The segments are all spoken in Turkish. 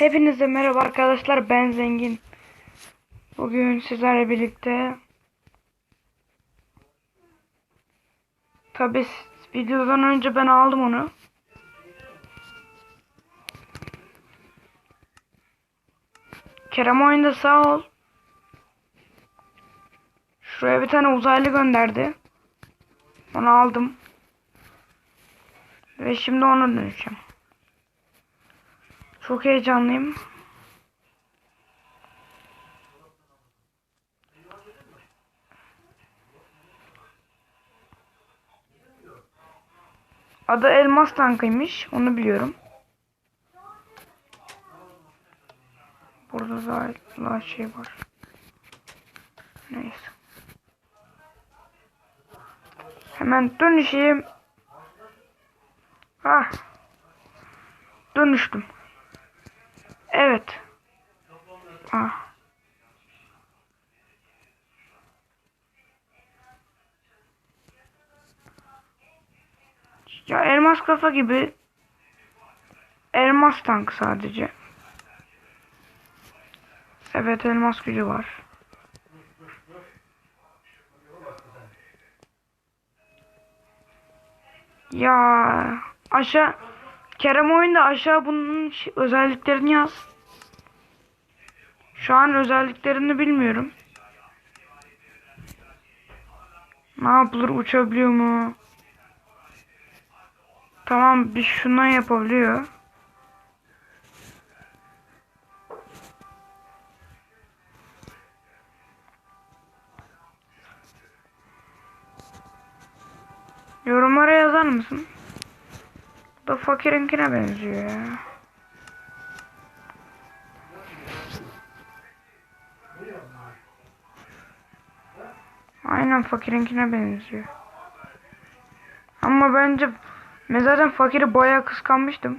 Hepinize merhaba arkadaşlar ben Zengin. Bugün sizlerle birlikte Tabi videodan önce ben aldım onu. Kerem oyunda sağ ol. Şuraya bir tane uzaylı gönderdi. Onu aldım. Ve şimdi ona döneceğim. Çok heyecanlıyım. Adı Elmas Tankıymış. Onu biliyorum. Burada da daha şey var. Neyse. Hemen dönüşeyim. Ah. Dönüştüm. Evet. Ah. Ya elmas kafa gibi elmas tank sadece. Evet elmas gücü var. Ya aşağı Kerem oyunda aşağı bunun özelliklerini yaz. Şu an özelliklerini bilmiyorum. Ne yapılır uçabiliyor mu? Tamam bir şundan yapabiliyor. Yorumlara yazar mısın? Bu fakirinkine benziyor ya. Aynen fakirinkine benziyor. Ama bence ben zaten fakiri bayağı kıskanmıştım.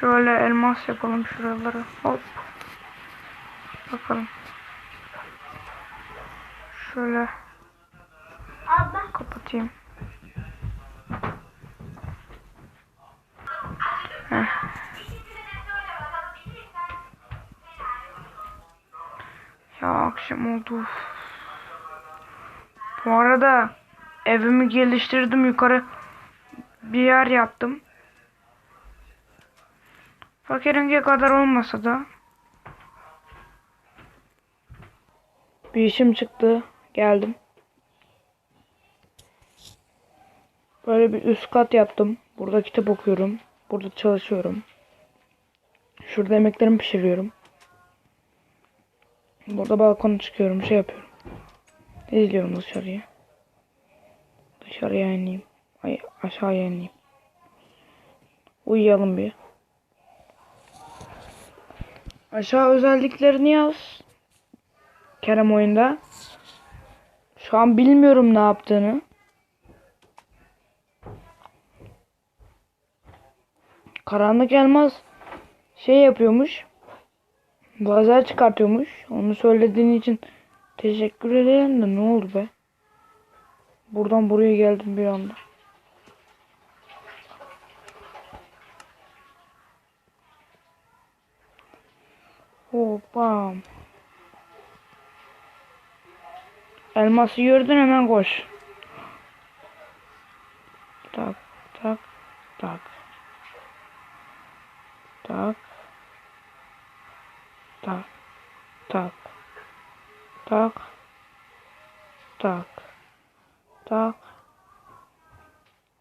Şöyle elmas yapalım şuraları. Hop. Bakalım. Şöyle Abla. kapatayım. Heh. Ya akşam oldu. Bu arada evimi geliştirdim yukarı bir yer yaptım. Fakirinki kadar olmasa da bir işim çıktı. Geldim. Böyle bir üst kat yaptım. Burada kitap okuyorum. Burada çalışıyorum. Şurada yemeklerimi pişiriyorum. Burada balkona çıkıyorum. Şey yapıyorum. İzliyorum dışarıya. Dışarıya ineyim. Ay aşağıya ineyim. Uyuyalım bir. Aşağı özelliklerini yaz. Kerem oyunda. Şu an bilmiyorum ne yaptığını. Karanlık elmas şey yapıyormuş. Lazer çıkartıyormuş. Onu söylediğin için teşekkür ederim de ne oldu be? Buradan buraya geldim bir anda. Hoppa. Elması gördün hemen koş. Tak tak tak. Tak. Tak. Tak. Tak. Tak. Tak.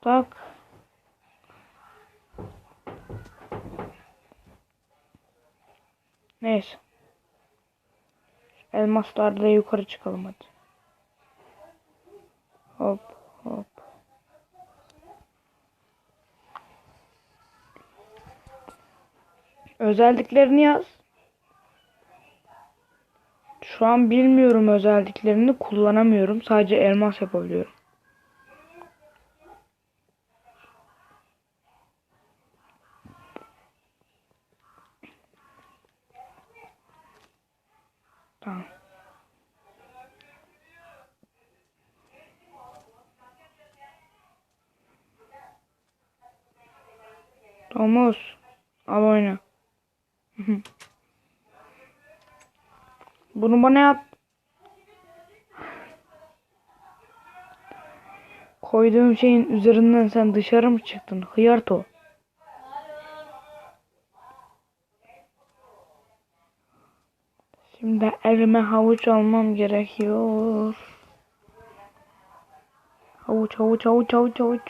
Tak. Neyse. Elmaslarla yukarı çıkalım hadi. Hop hop. Özelliklerini yaz. Şu an bilmiyorum özelliklerini kullanamıyorum. Sadece elmas yapabiliyorum. Tamam. Domuz. Al oyna. Bunu bana yap. Koyduğum şeyin üzerinden sen dışarı mı çıktın? Hıyarto. Şimdi elime havuç almam gerekiyor. Havuç, havuç, havuç, havuç, havuç.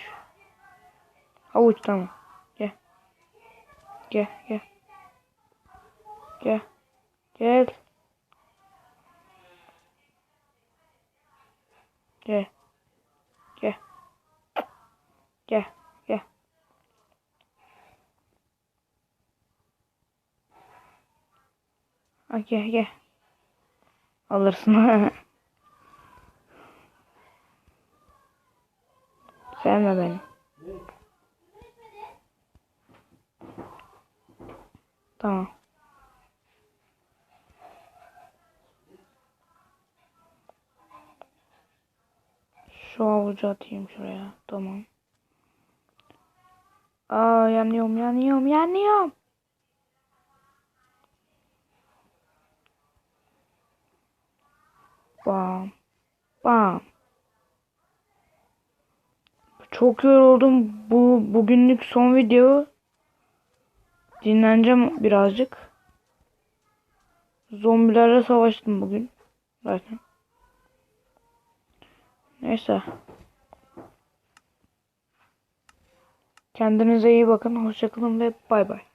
Havuç tamam. Gel. Gel, gel. Gel. Gel. Gel. Gel. Gel. Gel. Gel gel. Alırsın. Sevme beni. Tamam. Şu avucu atayım şuraya. Tamam. Aa yanıyorum yanıyorum yanıyorum. Bam. Bam. Çok yoruldum. Bu bugünlük son video. Dinleneceğim birazcık. Zombilerle savaştım bugün. Zaten. Neyse. Kendinize iyi bakın. Hoşçakalın ve bay bay.